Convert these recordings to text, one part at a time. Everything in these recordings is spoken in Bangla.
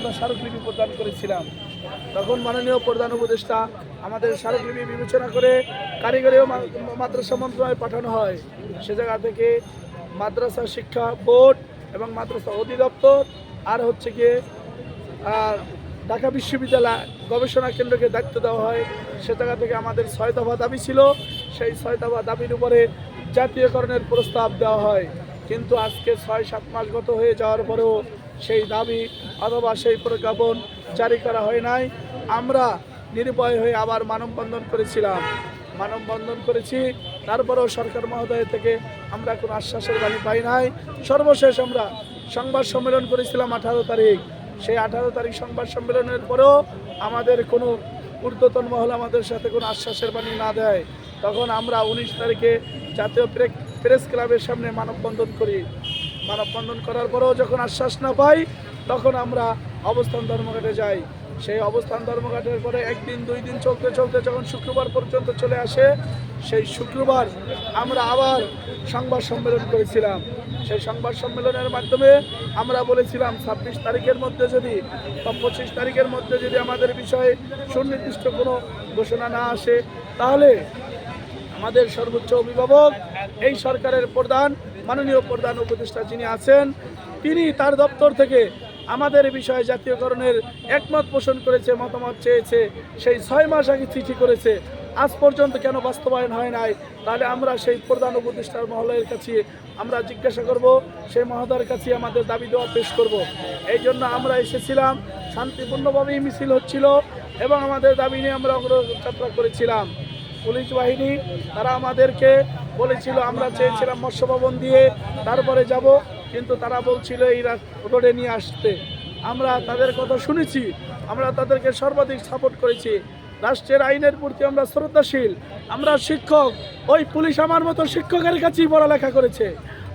আমরা স্মারকলিপি প্রদান করেছিলাম। তখন মাননীয় প্রধান উপদেষ্টা আমাদের স্মারকলিপি বিবেচনা করে কারিগরি মাদ্রাসা মন্ত্রণালয়ে পাঠানো হয়। সে জায়গা থেকে মাদ্রাসা শিক্ষা বোর্ড এবং মাদ্রাসা অধিদপ্তর আর হচ্ছে গিয়ে ঢাকা বিশ্ববিদ্যালয় গবেষণা কেন্দ্রকে দায়িত্ব দেওয়া হয়। সে জায়গা থেকে আমাদের ছয় দফা দাবি ছিল। সেই ছয় দফা দাবির উপরে জাতীয়করণের প্রস্তাব দেওয়া হয়। কিন্তু আজকে ছয় সাত মাস গত হয়ে যাওয়ার পরেও সেই দাবি অথবা সেই প্রজ্ঞাপন জারি করা হয় নাই। আমরা নিরুপায় হয়ে আবার মানববন্ধন করেছিলাম। মানববন্ধন করেছি, তারপরেও সরকার মহোদয় থেকে আমরা কোনো আশ্বাসের বাণী পাই নাই। সর্বশেষ আমরা সংবাদ সম্মেলন করেছিলাম আঠারো তারিখ। সেই আঠারো তারিখ সংবাদ সম্মেলনের পরেও আমাদের কোনো ঊর্ধ্বতন মহল আমাদের সাথে কোনো আশ্বাসের বাণী না দেয়। তখন আমরা উনিশ তারিখে জাতীয় প্রে- প্রেস ক্লাবের সামনে মানববন্ধন করি। মানববন্ধন করার পরেও যখন আশ্বাস না পাই, তখন আমরা অবস্থান ধর্মঘাটে যাই। সেই অবস্থান ধর্মঘাটের পরে একদিন, দুই দিন চলতে চলতে যখন শুক্রবার পর্যন্ত চলে আসে, সেই শুক্রবার আমরা আবার সংবাদ সম্মেলন করেছিলাম। সেই সংবাদ সম্মেলনের মাধ্যমে আমরা বলেছিলাম, ছাব্বিশ তারিখের মধ্যে যদি বা পঁচিশ তারিখের মধ্যে যদি আমাদের বিষয়ে সুনির্দিষ্ট কোনো ঘোষণা না আসে, তাহলে আমাদের সর্বোচ্চ অভিভাবক, এই সরকারের প্রধান মাননীয় প্রধান উপদেষ্টা যিনি আছেন, তিনি তার দপ্তর থেকে আমাদের বিষয়ে জাতীয়করণের একমত পোষণ করেছে, মতামত চেয়েছে, সেই ছয় মাস আগে চিঠি করেছে। আজ পর্যন্ত কেন বাস্তবায়ন হয় নাই? তাহলে আমরা সেই প্রধান উপদেষ্টার মহলের কাছে আমরা জিজ্ঞাসা করব, সেই মহোদয়ের কাছে আমাদের দাবি দেওয়া পেশ করব। এই জন্য আমরা এসেছিলাম, শান্তিপূর্ণভাবেই মিছিল হচ্ছিল এবং আমাদের দাবি নিয়ে আমরা অগ্রযাত্রা করেছিলাম। পুলিশ বাহিনী, তারা আমাদেরকে বলেছিল, আমরা চেয়েছিলাম মৎস্য ভবন দিয়ে তারপরে যাব, কিন্তু তারা বলছিল এই রোডে নিয়ে আসতে। আমরা তাদের কথা শুনেছি, আমরা তাদেরকে সর্বাধিক সাপোর্ট করেছি। রাষ্ট্রের আইনের প্রতি আমরা শ্রদ্ধাশীল, আমরা শিক্ষক, ওই পুলিশ আমার মতো শিক্ষকের কাছেই পড়ালেখা করেছে।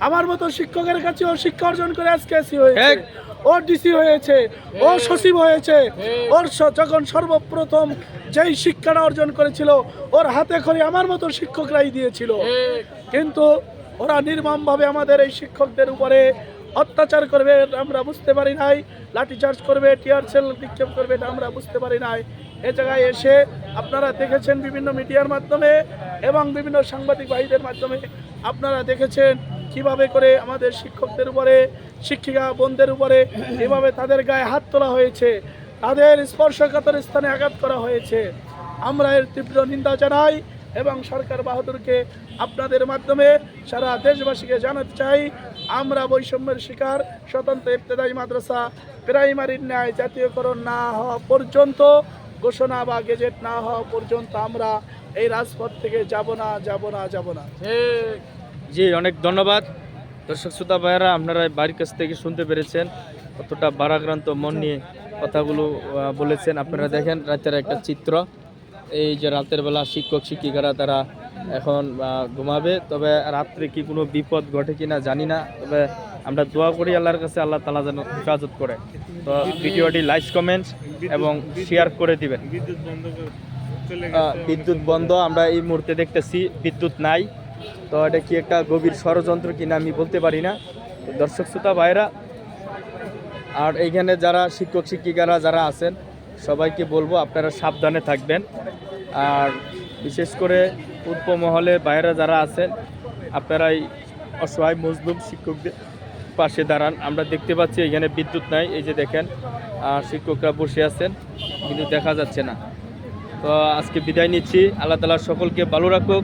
আমার মতো শিক্ষকের কাছে ও শিক্ষা অর্জন করে আজকে এসি হয়েছে। ও ডিসি হয়েছে ও সচিব হয়েছে। ওর যখন সর্বপ্রথম যেই শিক্ষাটা অর্জন করেছিল ওর হাতে করে আমার মতো শিক্ষকরাই দিয়েছিল। কিন্তু ওরা নির্মমভাবে আমাদের এই শিক্ষকদের উপরে অত্যাচার করবে আমরা বুঝতে পারি নাই। লাঠিচার্জ করবে টিয়ার সেল বিক্ষেপ করবে এটা আমরা বুঝতে পারি নাই। এ জায়গায় এসে আপনারা দেখেছেন বিভিন্ন মিডিয়ার মাধ্যমে এবং বিভিন্ন সাংবাদিক ভাইদের মাধ্যমে আপনারা দেখেছেন কীভাবে করে আমাদের শিক্ষকদের উপরে, শিক্ষিকা বোনদের উপরে এভাবে তাদের গায়ে হাত তোলা হয়েছে, তাদের স্পর্শকাতর স্থানে আঘাত করা হয়েছে, আমরা এর তীব্র নিন্দা জানাই এবং সরকার বাহাদুরকে আপনাদের মাধ্যমে সারা দেশবাসীকে জানাতে চাই, আমরা বৈষম্যের শিকার, স্বতন্ত্র ইবতেদায়ী মাদ্রাসা, প্রাইমারির ন্যায় জাতীয়করণ না হওয়া পর্যন্ত, ঘোষণা বা গেজেট না হওয়া পর্যন্ত আমরা এই রাজপথ থেকে যাব না যাব না যাব না। জি অনেক ধন্যবাদ। দর্শক শ্রোতা ভাইয়েরা আপনারা বাড়ির কাছ থেকে শুনতে পেরেছেন কতটা বারাক্রান্ত মন নিয়ে কথাগুলো বলেছেন। আপনারা দেখেন রাতের একটা চিত্র। এই যে রাতের বেলা শিক্ষক শিক্ষিকারা তারা এখন ঘুমাবে। তবে রাত্রে কি কোনো বিপদ ঘটে কিনা জানি না। তবে আমরা দোয়া করি আল্লাহর কাছে আল্লাহ তালা যেন হেফাজত করে। তো ভিডিওটি লাইক কমেন্ট এবং শেয়ার করে দিবেন। বিদ্যুৎ বন্ধ আমরা এই মুহূর্তে দেখতেছি বিদ্যুৎ নাই। তো এটা কি একটা গভীর ষড়যন্ত্র কিনা আমি বলতে পারি না। দর্শক, শ্রোতা ভাইরা আর এইখানে যারা শিক্ষক, শিক্ষিকারা যারা আছেন, সবাইকে বলব আপনারা সাবধানে থাকবেন। আর বিশেষ করে মহলে বাইরে যারা আছেন আপনারা এই অসহায় মজলুম শিক্ষকদের পাশে দাঁড়ান। আমরা দেখতে পাচ্ছি এখানে বিদ্যুৎ নাই, এই যে দেখেন, আর শিক্ষকরা বসে আছেন, কিন্তু দেখা যাচ্ছে না। তো আজকে বিদায় নিচ্ছি। আল্লাহ তালা সকলকে ভালো রাখুক।